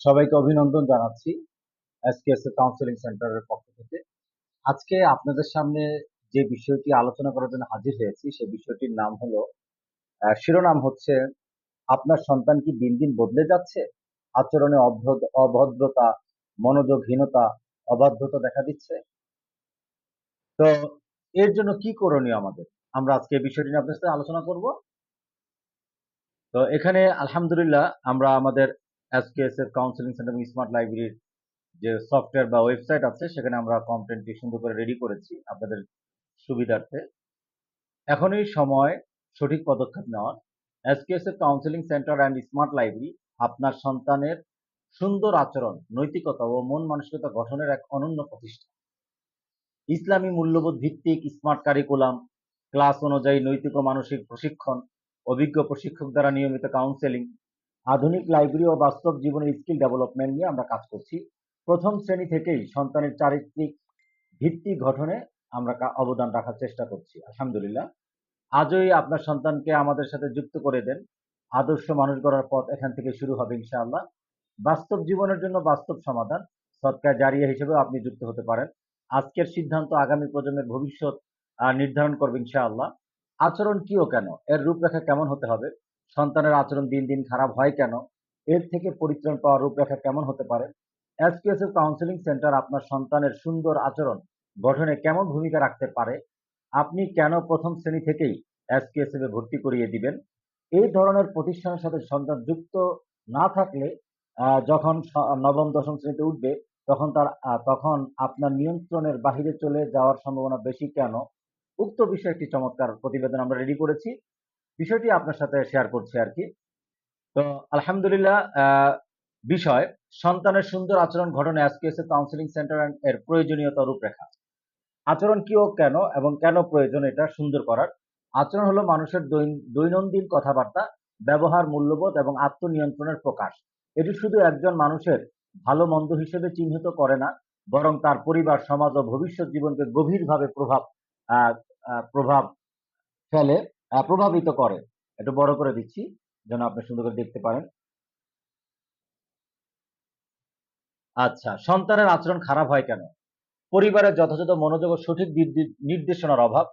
সবাইকে অভিনন্দন জানাচ্ছি কাউন্সিলিং সেন্টারের পক্ষ থেকে। আজকে আপনাদের সামনে যে বিষয়টি আলোচনা করার জন্য হাজির হয়েছি, সেই বিষয়টির নাম হলো শিরোনাম হচ্ছে, আপনার সন্তান কি দিন দিন বদলে যাচ্ছে? আচরণে অভদ্রতা, মনোযোগহীনতা, অবাধ্যতা দেখা দিচ্ছে? তো এর জন্য কি করণীয় আমাদের? আমরা আজকে বিষয়টি নিয়ে আপনার সাথে আলোচনা করব। তো এখানে আলহামদুলিল্লাহ আমরা আমাদের এসকেএস এর কাউন্সিলিং সেন্টার এবং স্মার্ট লাইব্রেরির যে সফটওয়্যার বা ওয়েবসাইট আছে, সেখানে আমরা কন্টেন্টটি সুন্দর করে রেডি করেছি আপনাদের সুবিধার্থে। এখনই সময় সঠিক পদক্ষেপ নেওয়ার। এসকেএস এর counselling centre and smart library আপনার সন্তানের সুন্দর আচরণ, নৈতিকতা ও মন মানসিকতা গঠনের এক অনন্য প্রতিষ্ঠান ইসলামী মূল্যবোধ ভিত্তিক স্মার্ট কারিকুলাম ক্লাস অনুযায়ী নৈতিক ও মানসিক প্রশিক্ষণ অভিজ্ঞ প্রশিক্ষক দ্বারা নিয়মিত কাউন্সেলিং আধুনিক লাইব্রেরি ও বাস্তব জীবনের স্কিল ডেভেলপমেন্ট নিয়ে আমরা কাজ করছি। প্রথম শ্রেণি থেকেই সন্তানের চারিত্রিক ভিত্তি গঠনে আমরা অবদান রাখার চেষ্টা করছি, আলহামদুলিল্লাহ। আজই আপনার সন্তানকে আমাদের সাথে যুক্ত করে দেন। আদর্শ মানুষ গড়ার পথ এখান থেকে শুরু হবে ইনশাআল্লাহ। বাস্তব জীবনের জন্য বাস্তব সমাধান, সৎকার জারিয়া হিসেবেও আপনি যুক্ত হতে পারেন। আজকের সিদ্ধান্ত আগামী প্রজন্মের ভবিষ্যৎ নির্ধারণ করবে ইনশাআল্লাহ। আচরণ কি ও কেন? এর রূপরেখা কেমন হতে হবে? সন্তানের আচরণ দিন দিন খারাপ হয় কেন? এর থেকে পরিত্রাণ পাওয়ার রূপরেখা কেমন হতে পারে? এসকিএসএফ কাউন্সিলিং সেন্টার আপনার সন্তানের সুন্দর আচরণ গঠনে কেমন ভূমিকা রাখতে পারে? আপনি কেন প্রথম শ্রেণি থেকেই এসকিএসএফ এ ভর্তি করিয়ে দিবেন? এই ধরনের প্রতিষ্ঠানের সাথে সন্তান যুক্ত না থাকলে যখন নবম, দশম শ্রেণীতে উঠবে, তখন তার তখন আপনার নিয়ন্ত্রণের বাহিরে চলে যাওয়ার সম্ভাবনা বেশি কেন? উক্ত বিষয়ে একটি চমৎকার প্রতিবেদন আমরা রেডি করেছি। বিষয়টি আপনার সাথে শেয়ার করছি আর কি। তো আলহামদুলিল্লাহ বিষয়, সন্তানের সুন্দর আচরণ ঘটনা এসকেএস কাউন্সিলিং সেন্টার এর প্রয়োজনীয়তা রূপরেখা। আচরণ কি ও কেন এবং কেন প্রয়োজন এটা সুন্দর করার? আচরণ হলো মানুষের দৈনন্দিন কথাবার্তা, ব্যবহার মূল্যবোধ এবং আত্মনিয়ন্ত্রণের প্রকাশ। এটি শুধু একজন মানুষের ভালো মন্দ হিসেবে চিহ্নিত করে না, বরং তার পরিবার, সমাজ ও ভবিষ্যৎ জীবনকে গভীরভাবে প্রভাব প্রভাব ফেলে প্রভাবিত করে। একটু বড় করে দিচ্ছি, যেন আপনি সুন্দর করে দেখতে পারেন। আচ্ছা সন্তানের আচরণ খারাপ হয় কেন? পরিবারের যথাযথ মনোযোগ সঠিক নির্দেশনার অভাব।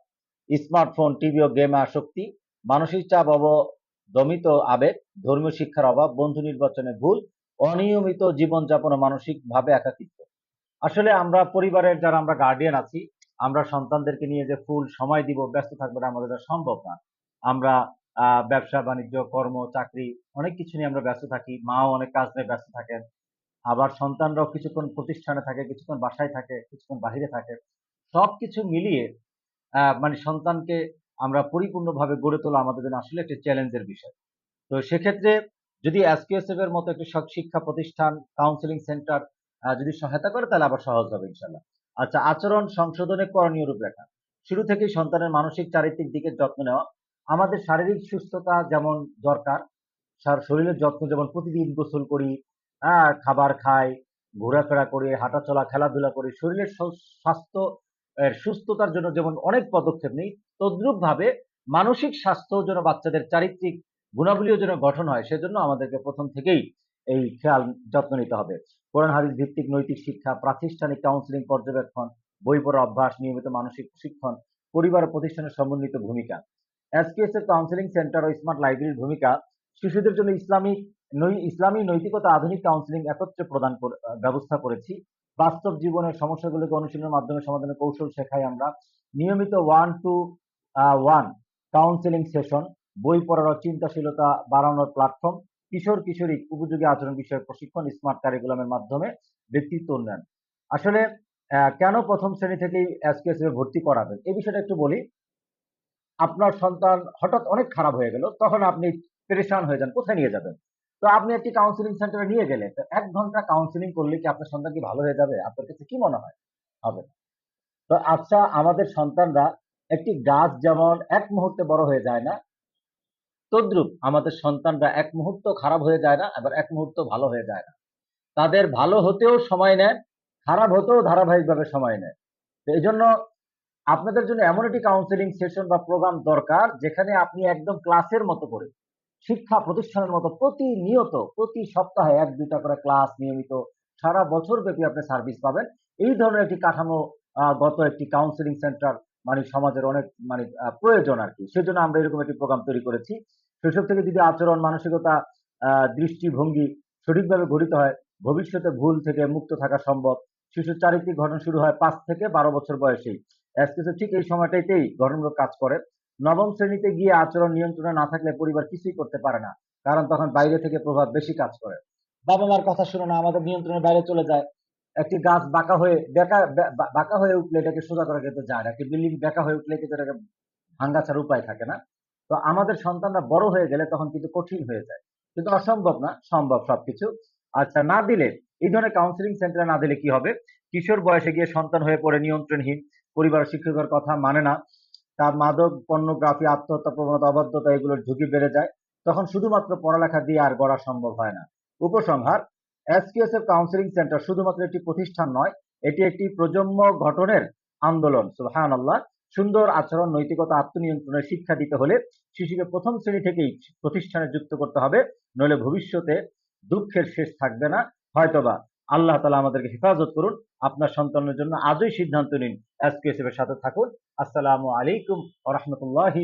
স্মার্টফোন, টিভি ও গেমে আসক্তি, মানসিক চাপ, অবদমিত আবেগ, ধর্মীয় শিক্ষার অভাব, বন্ধু নির্বাচনে ভুল, অনিয়মিত জীবনযাপন ও মানসিকভাবে একাকিত্ব। আসলে আমরা পরিবারের যারা আমরা গার্ডিয়ান আছি আমরা সন্তানদেরকে নিয়ে যে ফুল সময় দিব ব্যস্ত থাকব আমাদের সম্ভব না। আমরা ব্যবসা বাণিজ্য কর্ম চাকরি অনেক কিছু নিয়ে আমরা ব্যস্ত থাকি মাও অনেক কাজ নিয়ে ব্যস্ত থাকেন। আবার সন্তানরাও কিছুক্ষণ প্রতিষ্ঠানে থাকে কিছুক্ষণ বাসায় থাকে কিছুক্ষণ বাহিরে থাকে। সবকিছু মিলিয়ে আহ, মানে সন্তানকে আমরা পরিপূর্ণভাবে গড়ে তোলা আমাদের জন্য আসলে একটি চ্যালেঞ্জের বিষয়। তো সেক্ষেত্রে যদি এসকেএসএফ এর মতো একটি শিক্ষা প্রতিষ্ঠান কাউন্সিলিং সেন্টার যদি সহায়তা করে তাহলে আবার সহজ হবে ইনশাল্লাহ আচ্ছা আচরণ সংশোধনে করণীয় রূপরেখা। শুরু থেকেই সন্তানের মানসিক চারিত্রিক দিকের যত্ন নেওয়া, আমাদের শারীরিক সুস্থতা যেমন দরকার শরীরের যত্ন যেমন প্রতিদিন গোসল করি হ্যাঁ খাবার খাই, ঘোরাফেরা করি, হাঁটাচলা, খেলাধুলা করি, শরীরের স্বাস্থ্য সুস্থতার জন্য যেমন অনেক পদক্ষেপ নেই তদ্রুপ ভাবে মানসিক স্বাস্থ্য যেন বাচ্চাদের চারিত্রিক গুণাবলীও যেন গঠন হয়, সেজন্য আমাদেরকে প্রথম থেকেই এই খেয়াল, যত্ন নিতে হবে। কোরআন, হাদিস ভিত্তিক নৈতিক শিক্ষা, প্রাতিষ্ঠানিক কাউন্সিলিং পর্যবেক্ষণ, বই পড়া অভ্যাস, নিয়মিত মানসিক প্রশিক্ষণ, পরিবার ও প্রতিষ্ঠানের সমন্বিত ভূমিকা। এসকেএস এর কাউন্সিলিং সেন্টার ও স্মার্ট লাইব্রেরির ভূমিকা, শিশুদের জন্য ইসলামিক ইসলামী নৈতিকতা আধুনিক কাউন্সিলিং একত্রে প্রদান ব্যবস্থা করেছি। বাস্তব জীবনের সমস্যাগুলোকে অনুশীলনের মাধ্যমে সমাধানের কৌশল শেখাই আমরা। নিয়মিত one to one counselling session বই পড়ার চিন্তাশীলতা বাড়ানোর প্ল্যাটফর্ম কিশোর কিশোরী উপযোগী আচরণ বিষয়ক প্রশিক্ষণ স্মার্ট কারিকুলামের মাধ্যমে ব্যক্তিত্ব উন্নয়ন। আসলে কেন প্রথম শ্রেণি থেকেই এসকেএস এ ভর্তি করাবেন? এই বিষয়টা একটু বলি। আপনার সন্তান হঠাৎ অনেক খারাপ হয়ে গেল, তখন আপনি পেরেশান হয়ে যান, কোথায় নিয়ে যাবেন? তো আপনি একটি কাউন্সিলিং সেন্টারে নিয়ে গেলে এক ঘণ্টা কাউন্সিলিং করলে কি আপনার সন্তান কি ভালো হয়ে যাবে? আপনার কাছে কি মনে হয়? হবে তো আচ্ছা আমাদের সন্তানরা একটি গাছ যেমন এক মুহূর্তে বড় হয়ে যায় না তদ্রুপ আমাদের সন্তানরা এক মুহূর্ত খারাপ হয়ে যায় না, আবার এক মুহূর্ত ভালো হয়ে যায় না। তাদের ভালো হতেও সময় নেয়, খারাপ হতেও ধারাবাহিকভাবে সময় নেয়। তো এই জন্য আপনাদের জন্য এমন একটি কাউন্সিলিং সেশন বা প্রোগ্রাম দরকার, যেখানে আপনি একদম ক্লাসের মতো করে, শিক্ষা প্রতিষ্ঠানের মতো প্রতিনিয়ত, প্রতি সপ্তাহে এক দুইটা করে ক্লাস নিয়মিত, সারা বছর ব্যাপী আপনি সার্ভিস পাবেন। এই ধরনের একটি কাঠামো গত একটি কাউন্সিলিং সেন্টার মানে সমাজের অনেক মানে প্রয়োজন আর কি সেজন্য আমরা এরকম একটি প্রোগ্রাম তৈরি করেছি। শৈশব থেকে যদি আচরণ, মানসিকতা দৃষ্টিভঙ্গি সঠিকভাবে গঠিত হয়, ভবিষ্যতে ভুল থেকে মুক্ত থাকা সম্ভব। শিশুর চারিত্রিক ঘটনা শুরু হয় পাঁচ থেকে বারো বছর বয়সেই। এসকেসে ঠিক এই সময়টাইতেই গঠনমূলক কাজ করে। নবম শ্রেণীতে গিয়ে আচরণ নিয়ন্ত্রণে না থাকলে পরিবার কিছুই করতে পারে না। কারণ তখন বাইরে থেকে প্রভাব বেশি কাজ করে। বাবা মার কথা শুনে না, আমাদের নিয়ন্ত্রণের বাইরে চলে যায়। একটি গাছ বাঁকা হয়ে, বেঁকা বাঁকা হয়ে উঠলে এটাকে সোজা করা কিন্তু যায় না। একটি বিল্ডিং বেঁকা হয়ে উঠলে কিন্তু এটাকে ভাঙ্গা ছাড়া উপায় থাকে না। তো আমাদের সন্তানরা বড় হয়ে গেলে তখন কিন্তু কঠিন হয়ে যায়। কিন্তু অসম্ভব না, সম্ভব সবকিছু। আচ্ছা না দিলে, এই ধরনের কাউন্সিলিং সেন্টারে না দিলে কি হবে? কিশোর বয়সে গিয়ে সন্তান হয়ে পড়ে নিয়ন্ত্রণহীন, পরিবার শিক্ষকের কথা মানে না। তার মাদক পর্নোগ্রাফি আত্মহত্যা, প্রবণতা, অবাধ্যতা, এগুলোর ঝুঁকি বেড়ে যায়। তখন শুধুমাত্র পড়ালেখা দিয়ে আর গড়া সম্ভব হয় না। উপসংহার এসকিউএসএফ কাউন্সিলিং সেন্টার শুধুমাত্র একটি প্রতিষ্ঠান নয়, এটি একটি প্রজন্ম গঠনের আন্দোলন। সুহান আল্লাহ সুন্দর আচরণ, নৈতিকতা আত্মনিয়ন্ত্রণের শিক্ষা দিতে হলে শিশুকে প্রথম শ্রেণি থেকেই প্রতিষ্ঠানে যুক্ত করতে হবে, নইলে ভবিষ্যতে দুঃখের শেষ থাকবে না। হয়তোবা আল্লাহ তালা আমাদেরকে হেফাজত করুন, আপনার সন্তানের জন্য আজই সিদ্ধান্ত নিন এসকিউএসএফ এর সাথে থাকুন। আসসালামু আলাইকুম ওয়া রাহমাতুল্লাহি